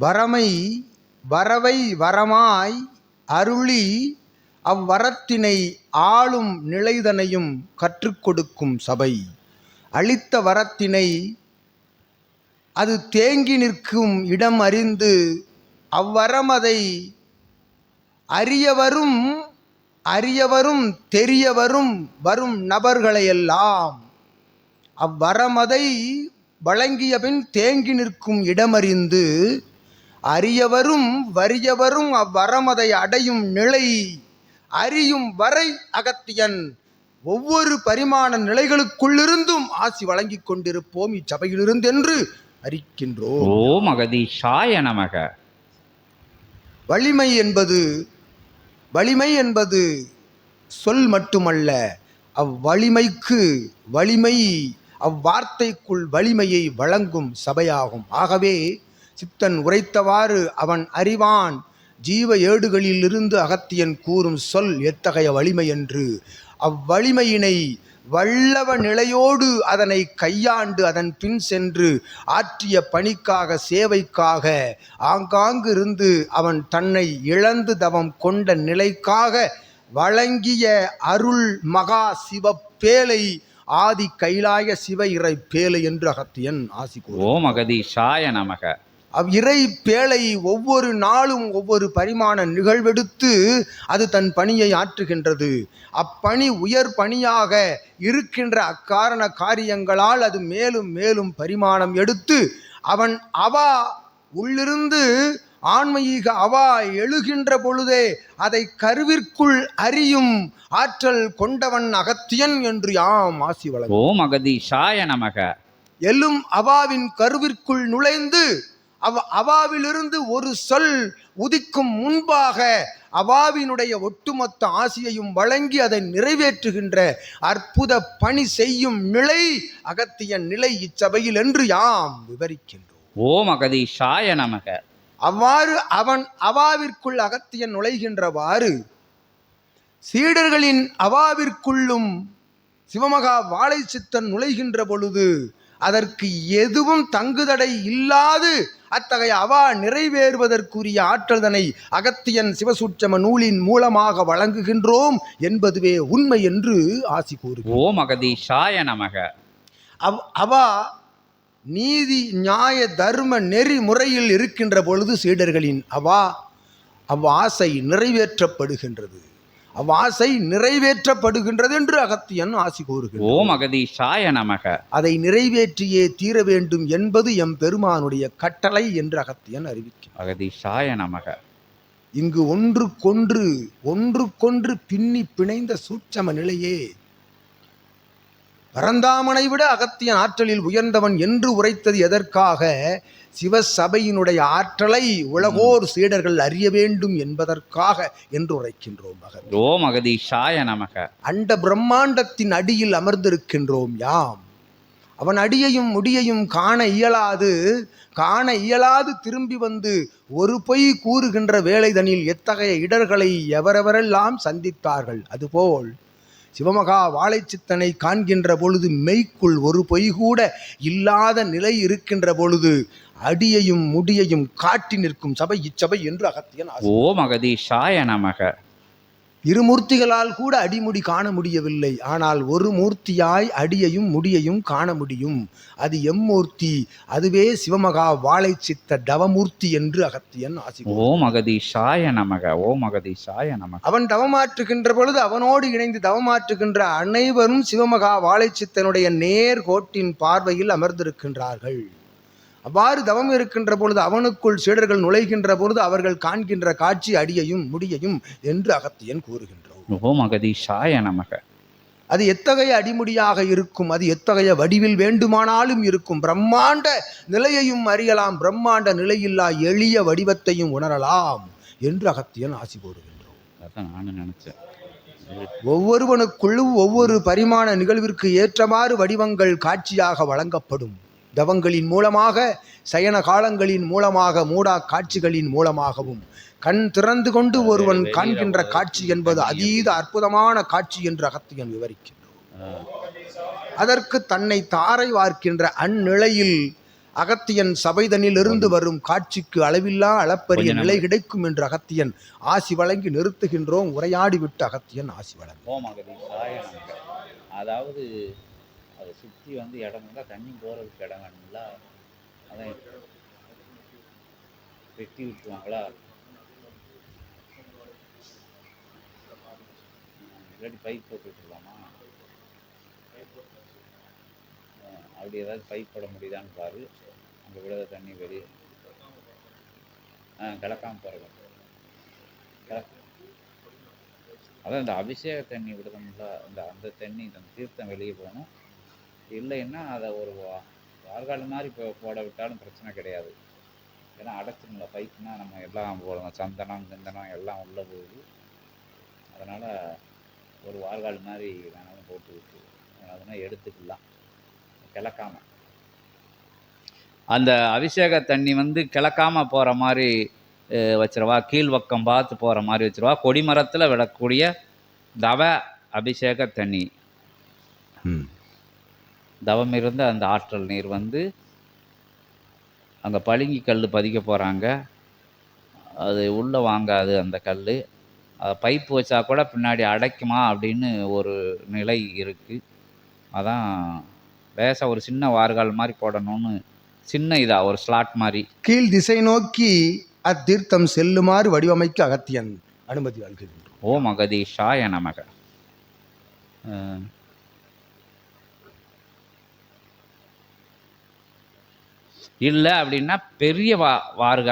வரமை வரவை வரமாய் அருளி அவ்வரத்தினை ஆளும் நிலைதனையும் கற்றுக்கொடுக்கும் சபை. அளித்த வரத்தினை அது தேங்கி நிற்கும் இடம் அறிந்து அவ்வரமதை அறியவரும் அறியவரும் தெரியவரும் வரும் நபர்களையெல்லாம் அவ்வரமதை வழங்கிய பின் தேங்கி நிற்கும் இடமறிந்து அறியவரும் வறியவரும் அவ்வரமதை அடையும் நிலை. அறியும் வரை அகத்தியன் ஒவ்வொரு பரிமாண நிலைகளுக்குள்ளிருந்தும் ஆசி வழங்கிக் கொண்டிருப்போம் இச்சபையிலிருந்தென்று அறிக்கின்றோம். ஓம் அகதீஷாய நமக. வலிமை என்பது வலிமை என்பது சொல் மட்டுமல்ல அவ்வலிமைக்கு வலிமை அவ்வார்த்தைக்குள் வலிமையை வழங்கும் சபையாகும். ஆகவே சித்தன் உரைத்தவாறு அவன் அறிவான். ஜீவ ஏடுகளிலிருந்து அகத்தியன் கூறும் சொல் எத்தகைய வலிமை என்று. அவ்வலிமையினை வல்லவ நிலையோடு அதனை கையாண்டு அதன் பின் சென்று ஆற்றிய பணிக்காக சேவைக்காக ஆங்காங்கிருந்து அவன் தன்னை இழந்து தவம் கொண்ட நிலைக்காக வழங்கிய அருள் மகா சிவப்பேலை ஆதி கைலாய சிவ இறை பேலை என்று அகத்தியன் ஆசி கூறுகிறார். ஓம் அகதீஷாய நமக. அவ் இறை பேழை ஒவ்வொரு நாளும் ஒவ்வொரு பரிமாண நிகழ்வெடுத்து அது தன் பணியை ஆற்றுகின்றது. அப்பணி உயர் பணியாக இருக்கின்ற அக்காரண காரியங்களால் அது மேலும் மேலும் பரிமாணம் எடுத்து அவன் அவா உள்ளிருந்து ஆன்மீக அவா எழுகின்ற பொழுதே அதை கருவிற்குள் அறியும் ஆற்றல் கொண்டவன் அகத்தியன் என்று யாம் ஆசி வழங்க ஓம் அகதீஷாய நமக. எல்லும் அவாவின் கருவிற்குள் நுழைந்து அவ அவாவிலிருந்து ஒரு சொல் உதிக்கும் முன்பாக அவாவினுடைய ஒட்டுமொத்த ஆசியையும் வழங்கி அதை நிறைவேற்றுகின்ற அற்புத பணி செய்யும் நிலை அகத்திய நிலை இச்சபையில் என்று யாம் விவரிக்கின்றோம். ஓம் அகதீஷாய நமக. அவ்வாறு அவன் அவாவிற்குள் அகத்தியன் நுழைகின்றவாறு சீடர்களின் அவாவிற்குள்ளும் சிவமகா வாழை சித்தன் நுழைகின்ற பொழுது அதற்கு எதுவும் தங்குதடை இல்லாது அத்தகைய அவா நிறைவேறுவதற்குரிய ஆற்றல்தனை அகத்தியன் சிவசூட்சம நூலின் மூலமாக வழங்குகின்றோம் என்பதுவே உண்மை என்று ஆசி கூறுகிறோம். ஓம் அகதீஷாய நமக. அவ் அவா நீதி நியாய தர்ம நெறி முறையில் இருக்கின்ற பொழுது சீடர்களின் அவா அவ்வாசை நிறைவேற்றப்படுகின்றது. அவ்வாசை நிறைவேற்றப்படுகின்றது என்று அகத்தியன் ஆசி கூறுகிறார் ஓம் அகதீஷாய நமக. அதை நிறைவேற்றியே தீர வேண்டும் என்பது எம் பெருமானுடைய கட்டளை என்று அகத்தியன் அறிவிக்கிறார் அகதீஷாய நமக. இங்கு ஒன்றுக்கொன்று ஒன்றுக்கொன்று பின்னி பிணைந்த சூட்சம நிலையே பரந்தாமனை விட அகத்தியன் ஆற்றலில் உயர்ந்தவன் என்று உரைத்தது எதற்காக? சிவசபையினுடைய ஆற்றலை உலகோர் சீடர்கள் அறிய வேண்டும் என்பதற்காக என்று உரைக்கின்றோம் மகன். ஓம் அகதீஷாய நமக. அண்ட பிரம்மாண்டத்தின் அடியில் அமர்ந்திருக்கின்றோம் யாம். அவன் அடியையும் முடியையும் காண இயலாது காண இயலாது திரும்பி வந்து ஒரு பொய் கூறுகின்ற வேலைதனில் எத்தகைய இடர்களை எவரெவரெல்லாம் சந்தித்தார்கள்? அதுபோல் சிவமகா வாழைச்சித்தனை காண்கின்ற பொழுது மெய்க்குள் ஒரு பொய் கூட இல்லாத நிலை இருக்கின்ற பொழுது அடியையும் முடியையும் காட்டி நிற்கும் சபை இச்சபை என்று அகத்தியன் ஓ ஓம் அகதீஷாய நமக. இருமூர்த்திகளால் கூட அடிமுடி காண முடியவில்லை. ஆனால் ஒரு மூர்த்தியாய் அடியையும் முடியையும் காண முடியும். அது எம்மூர்த்தி அதுவே சிவமகா வாழை சித்த தவமூர்த்தி என்று அகத்தியன் ஆசி ஓம் அகதீஷாய நமக. ஓம் அகதீஷாய நமக. அவன் தவமாற்றுகின்ற பொழுது அவனோடு இணைந்து தவமாற்றுகின்ற அனைவரும் சிவமகா வாழைச்சித்தனுடைய நேர் கோட்டின் பார்வையில் அமர்ந்திருக்கின்றார்கள். அவ்வாறு தவம் இருக்கின்ற பொழுது அவனுக்குள் சீடர்கள் நுழைகின்ற பொழுது அவர்கள் காண்கின்ற காட்சி அடியையும் முடியையும் என்று அகத்தியன் கூறுகின்றோம் ஓம் அகதீஷாய நமக. அது எத்தகைய அடிமுடியாக இருக்கும்? அது எத்தகைய வடிவில் வேண்டுமானாலும் இருக்கும்? பிரம்மாண்ட நிலையையும் அறியலாம். பிரம்மாண்ட நிலையில்லா எளிய வடிவத்தையும் உணரலாம் என்று அகத்தியன் ஆசி கூறுகின்றோம் நானும் நினைச்சேன். ஒவ்வொருவனுக்குள்ளும் ஒவ்வொரு பரிமாண நிகழ்விற்கு ஏற்றமாறு வடிவங்கள் காட்சியாக வழங்கப்படும். தவங்களின் மூலமாக சயன காலங்களின் மூலமாக மூடா காட்சிகளின் மூலமாகவும். கண் திறந்து கொண்டு ஒருவன் காண்கின்ற காட்சி என்பது அதீத அற்புதமான காட்சி என்று அகத்தியன் விவரிக்கின்றோம் அதற்கு தன்னை தாரை வார்க்கின்ற அந்நிலையில் அகத்தியன் சபைதனிலிருந்து வரும் காட்சிக்கு அளவில்லா அளப்பரிய நிலை கிடைக்கும் என்று அகத்தியன் ஆசி வழங்கி நிறுத்துகின்றோம். உரையாடி விட்டு அகத்தியன் ஆசி வழங்கும் அதாவது அதை சுற்றி வந்து இடம் இருந்தால் தண்ணி போகிறதுக்கு இடம் வேணும்ல? அதான் வெட்டி விட்டுருவாங்களா? இல்லாட்டி பைப் போட்டு விட்டுருலாமா அப்படி ஏதாவது பைப் போட முடியுதான்னு பாரு. அங்கே விட தண்ணி வெளியே. ஆ கிளக்காம போகிறோம் அதான் இந்த அபிஷேக தண்ணி விடுதோம்ல இந்த அந்த தண்ணி இந்த தீர்த்தம் வெளியே போகணும். இல்லைன்னா அதை ஒரு வா- வார்கால் மாதிரி இப்போ போட விட்டாலும் பிரச்சனை கிடையாது. ஏன்னா அடைச்சிருங்கள பைப்புனா நம்ம எல்லாம் போடணும். சந்தனம் கிந்தனம் எல்லாம் உள்ளே போகுது. அதனால் ஒரு வார்கால் மாதிரி வேணாலும் போட்டு விட்டு அதனால் எடுத்துக்கலாம். கிளக்காம. அந்த அபிஷேக தண்ணி வந்து கிளக்காம போகிற மாதிரி வச்சிருவா. கீழ்வக்கம் பார்த்து போகிற மாதிரி வச்சிருவா. கொடிமரத்தில் விடக்கூடிய தவ அபிஷேக தண்ணி. தவம் இருந்த அந்த ஆற்றல் நீர் வந்து அங்கே பளிங்கி கல் பதிக்க போகிறாங்க அது உள்ளே வாங்காது அந்த கல் பைப்பு வச்சா கூட பின்னாடி அடைக்குமா அப்படின்னு ஒரு நிலை இருக்குது அதான் லேசாக ஒரு சின்ன வார்கால் மாதிரி போடணும்னு சின்ன இதா ஒரு ஸ்லாட் மாதிரி. கீழ் திசை நோக்கி அத்தீர்த்தம் செல்லுமாறு வடிவமைக்க அகத்தியன் அனுமதி வழங்குகின்றோம் ஓம் அகதீஷாய நமக. இல்லை அப்படின்னா பெரிய வா வார்கால்